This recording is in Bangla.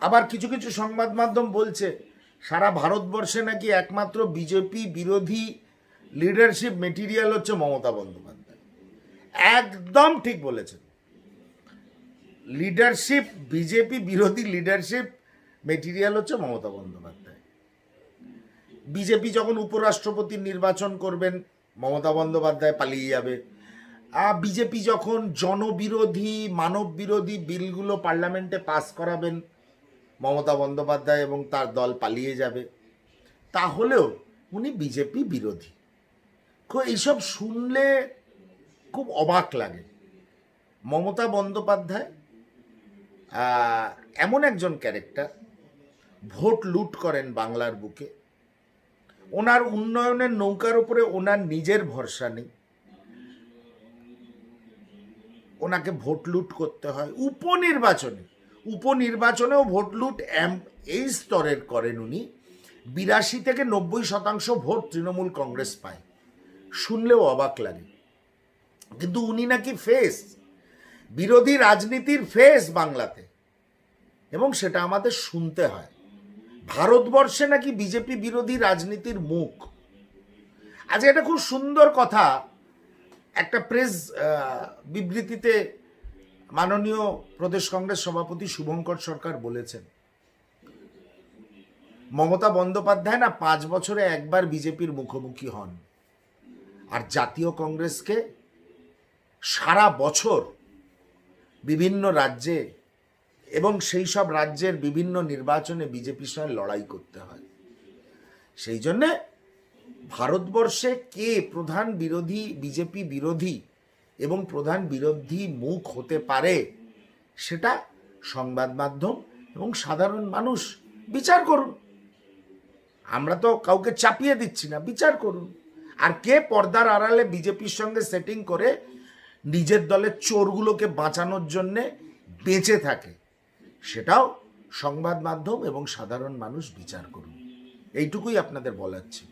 আবার কিছু কিছু সংবাদ মাধ্যম বলছে, সারা ভারতবর্ষে নাকি একমাত্র বিজেপি বিরোধী লিডারশিপ মেটেরিয়াল হচ্ছে মমতা বন্দ্যোপাধ্যায়। একদম ঠিক বলেছেন। লিডারশিপ বিজেপি বিরোধী লিডারশিপ মেটেরিয়াল হচ্ছে মমতা বন্দ্যোপাধ্যায়। বিজেপি যখন উপরাষ্ট্রপতি নির্বাচন করবেন, মমতা বন্দ্যোপাধ্যায় পালিয়ে যাবে। আর বিজেপি যখন জনবিরোধী মানব বিরোধী বিলগুলো পার্লামেন্টে পাস করাবেন মমতা বন্দ্যোপাধ্যায় এবং তার দল পালিয়ে যাবে, তাহলেও উনি বিজেপি বিরোধী। এইসব শুনলে খুব অবাক লাগে। মমতা বন্দ্যোপাধ্যায় এমন একজন ক্যারেক্টার ভোট লুট করেন বাংলার বুকে। ওনার উন্নয়নের নৌকার উপরে ওনার নিজের ভরসা নেই। ওনাকে ভোট লুট করতে হয়। উপনির্বাচনে উপনির্বাচনেও ভোট লুট এম- এই স্তরের করেন উনি। বিরাশি থেকে নব্বই শতাংশ ভোট তৃণমূল কংগ্রেস পায়। শুনলেও অবাক লাগে। কিন্তু উনি নাকি ফেস, বিরোধী রাজনীতির ফেস বাংলাতে। এবং সেটা আমাদের শুনতে হয়। ভারতবর্ষে নাকি বিজেপি বিরোধী রাজনীতির মুখ। আজ এটা খুব সুন্দর কথা। একটা প্রেস বিবৃতিতে মাননীয় প্রদেশ কংগ্রেস সভাপতি শুভঙ্কর সরকার বলেছেন, মমতা বন্দ্যোপাধ্যায় না পাঁচ বছরে একবার বিজেপির মুখোমুখি হন। আর জাতীয় কংগ্রেসকে সারা বছর বিভিন্ন রাজ্যে এবং সেই সব রাজ্যের বিভিন্ন নির্বাচনে বিজেপির সঙ্গে লড়াই করতে হয়। সেই জন্যে ভারতবর্ষে কে প্রধান বিরোধী, বিজেপি বিরোধী এবং প্রধান বিরোধী মুখ হতে পারে। সেটা সংবাদ মাধ্যম এবং সাধারণ মানুষ বিচার করুন। আমরা তো কাউকে চাপিয়ে দিচ্ছি না, বিচার করুন। আর কে পর্দার আড়ালে বিজেপির সঙ্গে সেটিং করে নিজের দলের চোরগুলোকে বাঁচানোর জন্যে বেঁচে থাকে? সেটাও সংবাদ মাধ্যম এবং সাধারণ মানুষ বিচার করুন। এইটুকুই আপনাদের বলার ছিল।